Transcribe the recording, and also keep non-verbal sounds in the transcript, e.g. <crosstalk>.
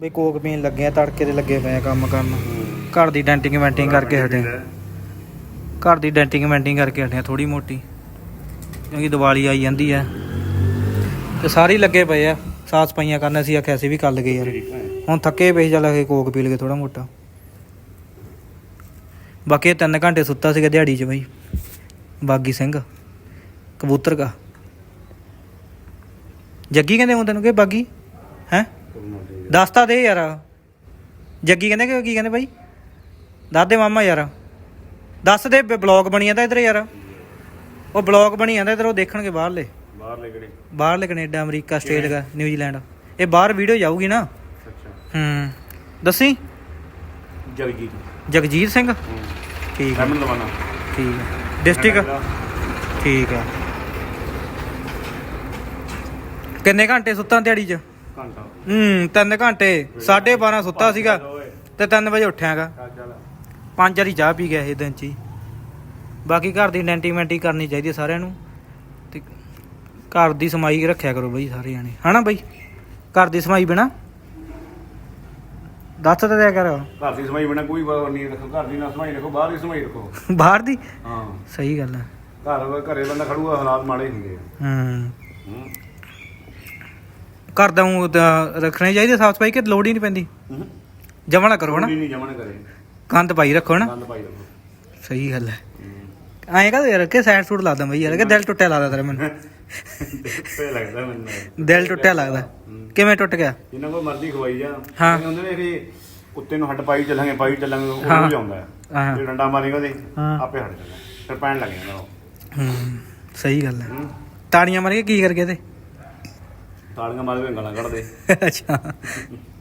ਬਈ ਕੋਕ ਪੀਣ ਲੱਗੇ ਆ ਤੜਕੇ ਦੇ ਲੱਗੇ ਪਏ ਆ ਕੰਮ ਕਰਨ। ਘਰ ਦੀ ਡੈਂਟਿੰਗ ਵੈਂਟਿੰਗ ਕਰਕੇ ਹਟੇ ਆ। ਘਰ ਦੀ ਡੈਂਟਿੰਗ ਵੈਂਟਿੰਗ ਕਰਕੇ ਹਟੇ ਆ ਥੋੜੀ ਮੋਟੀ। ਕਿਉਂਕਿ ਦੀਵਾਲੀ ਆਈ ਜਾਂਦੀ ਆ। ਤੇ ਸਾਰੇ ਹੀ ਲੱਗੇ ਪਏ ਆ ਸਾਫ਼ ਸਫਾਈਆਂ ਕਰਨ ਅਸੀਂ ਆਖਿਆ ਸੀ ਵੀ ਕਰ ਲਗੇ ਯਾਰ। ਹੁਣ ਥੱਕੇ ਪਏ ਚੱਲ ਕੇ ਕੋਕ ਪੀ ਲਗੇ ਥੋੜਾ ਮੋਟਾ। ਬਾਕੀ ਤਿੰਨ ਘੰਟੇ ਸੁੱਤਾ ਸੀਗਾ ਦਿਹਾੜੀ 'ਚ ਬਈ। ਬਾਗੀ ਸਿੰਘ ਕਬੂਤਰ ਦਾ ਜੱਗੀ ਕਹਿੰਦੇ ਹੁਣ ਤੈਨੂੰ ਕਿ ਬਾਗੀ? ਹੈ? ਦੱਸ ਤਾਂ ਦੇ ਯਾਰ। ਜੱਗੀ ਕਹਿੰਦੇ ਕਿ ਕੀ ਕਹਿੰਦੇ ਬਾਈ? ਦੱਸ ਦੇ ਮਾਮਾ ਯਾਰ। ਦੱਸ ਦੇ ਬਲੌਗ ਬਣੀ ਜਾਂਦਾ ਇਧਰ ਯਾਰ। ਉਹ ਬਲੌਗ ਬਣੀ ਜਾਂਦਾ ਇਧਰ ਉਹ ਦੇਖਣਗੇ ਬਾਹਰਲੇ। ਬਾਹਰ ਲੈ ਕਿਹੜੇ? ਬਾਹਰਲੇ ਕੈਨੇਡਾ ਅਮਰੀਕਾ ਆਸਟ੍ਰੇਲੀਆ ਨਿਊਜ਼ੀਲੈਂਡ। ਇਹ ਬਾਹਰ ਵੀਡੀਓ ਜਾਊਗੀ ਨਾ। ਅੱਛਾ। ਹੂੰ। ਦੱਸੀ? ਜਗਜੀਤ। ਜਗਜੀਤ ਸਿੰਘ? ਠੀਕ ਹੈ ਰਮਨ ਲਵਾਨਾ। ਠੀਕ ਹੈ ਡਿਸਟ੍ਰਿਕਟ? ਠੀਕ ਹੈ ਕਿੰਨੇ ਘੰਟੇ ਸੁੱਤਾ ਦਿਹਾੜੀ 'ਚ? ਘੰਟਾ। ਹੂੰ 3 ਘੰਟੇ 12:30 ਸੁੱਤਾ ਸੀਗਾ ਤੇ 3 ਵਜੇ ਉੱਠਿਆਗਾ। ਪੰਜ ਵਾਰੀ ਚਾਹ ਪੀ ਗਿਆ ਇਹ ਦਿਨ 'ਚ ਹੀ। ਬਾਕੀ ਘਰ ਦੀ ਡੈਂਟੀਮੈਂਟੀ ਕਰਨੀ ਚਾਹੀਦੀ ਹੈ ਸਾਰਿਆਂ ਨੂੰ। ਤੇ ਘਰ ਦੀ ਸਮਾਈ ਰੱਖਿਆ ਕਰੋ ਬਈ ਸਾਰੇ ਜਾਣੇ। ਹਨਾ ਬਈ? ਘਰ ਦੀ ਸਮਾਈ ਬਿਨਾ? ਦੱਸ ਤਾਂ ਦਿਆ ਕਰ। ਘਰ ਦੀ ਸਮਾਈ ਬਿਨਾ ਕੋਈ ਬਾਹਰ ਨਹੀਂ ਰੱਖੋ। ਘਰ ਦੀ ਨਾ ਸਮਾਈ ਰੱਖੋ ਬਾਹਰ ਦੀ ਸਮਾਈ ਰੱਖੋ। <laughs> ਬਾਹਰ ਦੀ? ਹਾਂ। ਸਹੀ ਗੱਲ ਹੈ ਘਰ ਘਰੇ ਬੰਦਾ ਖੜੂਗਾ ਹਾਲਾਤ ਮਾੜੇ ਹੁੰਦੇ ਆ। ਹੂੰ। ਹੂੰ। ਘਰ ਦਾ ਤਾਂ ਰੱਖਣੇ ਚਾਹੀਦੇ ਸਾਫ਼ ਸਫ਼ਾਈ ਕਿ ਲੋੜ ਹੀ ਨਹੀਂ ਪੈਂਦੀ? ਜਮਾ ਨਾ ਕਰੋ ਹਨਾ। ਨਹੀਂ ਜਮਣ ਕਰੇ। ਕੰਧ ਪਾਈ ਰੱਖੋ ਨਾ ਪਾਈ ਰੱਖੋ। ਸਹੀ ਗੱਲ ਹੈ। ਐਂ ਕਹਦੇ ਯਾਰ ਕਿ ਸਾਈਡ ਸੂਟ ਲਾਦਾ ਬਈ ਯਾਰ ਕਿ ਦਿਲ ਟੁੱਟਿਆ ਲੱਗਦਾ ਤੇਰਾ ਮੈਨੂੰ। ਤੇ ਲੱਗਦਾ ਮੈਨੂੰ ਦਿਲ ਟੁੱਟਿਆ ਲੱਗਦਾ। ਕਿਵੇਂ ਟੁੱਟ ਗਿਆ? ਜਿੰਨਾ ਕੋ ਮਰਜ਼ੀ ਖਵਾਈ ਜਾ। ਹਾਂ। ਹੁੰਦੇ ਨੇ ਇਹ ਕੁੱਤੇ ਨੂੰ ਹੱਡ ਪਾਈ ਚੱਲਾਂਗੇ ਪਾਈ ਚੱਲਾਂਗੇ ਉਹ ਹਾਂ। ਜਾਂਦਾ। ਜੇ ਡੰਡਾ ਮਾਰੇਗਾ ਉਹਦੇ। ਆਪੇ ਹਟ ਜਾਂਦਾ। ਫਿਰ ਪੈਣ ਲੱਗ ਜਾਂਦਾ ਉਹ। ਹੂੰ। ਸਹੀ ਗੱਲ ਹੈ। ਹੂੰ। ਤਾੜੀਆਂ ਮਾਰ ਕੇ ਕੀ ਕਰ ਗਏ ਤੇ ਤਾਲੀਆਂ ਮਾਰ ਕੇ ਗਾਲਾਂ ਕੱਢਦੇ। <laughs> ਅੱਛਾ।